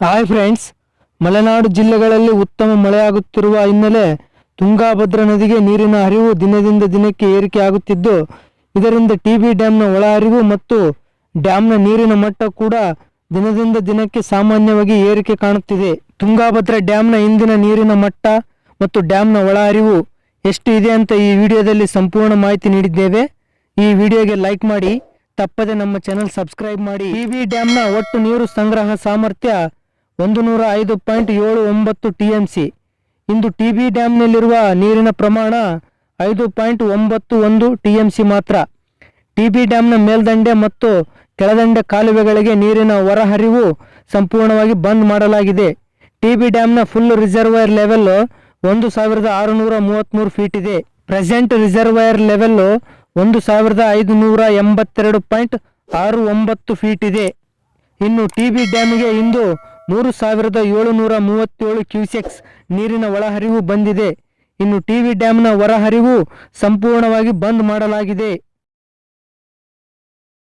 Hi friends Malenadu ಜಿಲ್ಲೆಗಳಲ್ಲಿ ಉತ್ತಮ ಮಳೆಯಾಗುತ್ತಿರುವ ಹಿನ್ನೆಲೆ ತುಂಗಾಭದ್ರಾ ನದಿಗೆ ನೀರಿನ ಹರಿವು ದಿನದಿಂದ ದಿನಕ್ಕೆ ಏರಿಕೆಯಾಗುತ್ತಿದ್ದು ಇದರಿಂದ ಟಿ ಬಿ ಡ್ಯಾಂನ ಒಳಹರಿವು ಮತ್ತು ಡ್ಯಾಂನ ನೀರಿನ ಮಟ್ಟ ಕೂಡ ದಿನದಿಂದ ದಿನಕ್ಕೆ ಸಾಮಾನ್ಯವಾಗಿ ಏರಿಕೆ ಕಾಣುತ್ತಿದೆ. ತುಂಗಾಭದ್ರಾ ಡ್ಯಾಂನ ಇಂದಿನ ನೀರಿನ ಮಟ್ಟ ಮತ್ತು ಡ್ಯಾಂನ ಒಳಹರಿವು ಎಷ್ಟು ಇದೆ ಅಂತ ಈ ವಿಡಿಯೋದಲ್ಲಿ ಸಂಪೂರ್ಣ ಮಾಹಿತಿ ನೀಡಿದ್ದೇವೆ. ಈ ವಿಡಿಯೋಗೆ ಲೈಕ್ ಮಾಡಿ, ತಪ್ಪದೆ ನಮ್ಮ ಚಾನೆಲ್ ಸಬ್ಸ್ಕ್ರೈಬ್ ಮಾಡಿ. ಟಿ ಬಿ ಡ್ಯಾಂನ ಒಟ್ಟು ನೀರು ಸಂಗ್ರಹ ಸಾಮರ್ಥ್ಯ ಒಂದು ನೂರ ಐದು ಪಾಯಿಂಟ್ ಏಳು ಒಂಬತ್ತು ಟಿ ಎಂ ಸಿ ಇಂದು ಟಿ ಬಿ ಡ್ಯಾಮ್ನಲ್ಲಿರುವ ನೀರಿನ ಪ್ರಮಾಣ ಐದು ಪಾಯಿಂಟ್ ಒಂಬತ್ತು ಒಂದು ಟಿ ಎಂ ಸಿ ಮಾತ್ರ. ಟಿ ಬಿ ಡ್ಯಾಮ್ನ ಮೇಲ್ದಂಡೆ ಮತ್ತು ಕೆಳದಂಡೆ ಕಾಲುವೆಗಳಿಗೆ ನೀರಿನ ಹೊರಹರಿವು ಸಂಪೂರ್ಣವಾಗಿ ಬಂದ್ ಮಾಡಲಾಗಿದೆ. ಟಿ ಬಿ ಡ್ಯಾಮ್ನ ಫುಲ್ ರಿಸರ್ವೈರ್ ಲೆವೆಲ್ ಒಂದು ಸಾವಿರದ ಆರುನೂರ ಮೂವತ್ತ್ಮೂರು ಫೀಟ್ ಇದೆ. ಪ್ರೆಸೆಂಟ್ ರಿಸರ್ವೈರ್ ಲೆವೆಲ್ ಒಂದು ಸಾವಿರದ ಐದುನೂರ ಎಂಬತ್ತೆರಡು ಪಾಯಿಂಟ್ ಆರು ಒಂಬತ್ತು ಫೀಟ್ ಇದೆ. ಇನ್ನು ಟಿ ಬಿ ಡ್ಯಾಮ್ಗೆ ಇಂದು ಮೂರು ಸಾವಿರದ ಏಳುನೂರ ಮೂವತ್ತೇಳು ಕ್ಯೂಸೆಕ್ಸ್ ನೀರಿನ ಒಳಹರಿವು ಬಂದಿದೆ. ಇನ್ನು ಟಿ ಬಿ ಡ್ಯಾಮ್ನ ಹೊರಹರಿವು ಸಂಪೂರ್ಣವಾಗಿ ಬಂದ್ ಮಾಡಲಾಗಿದೆ.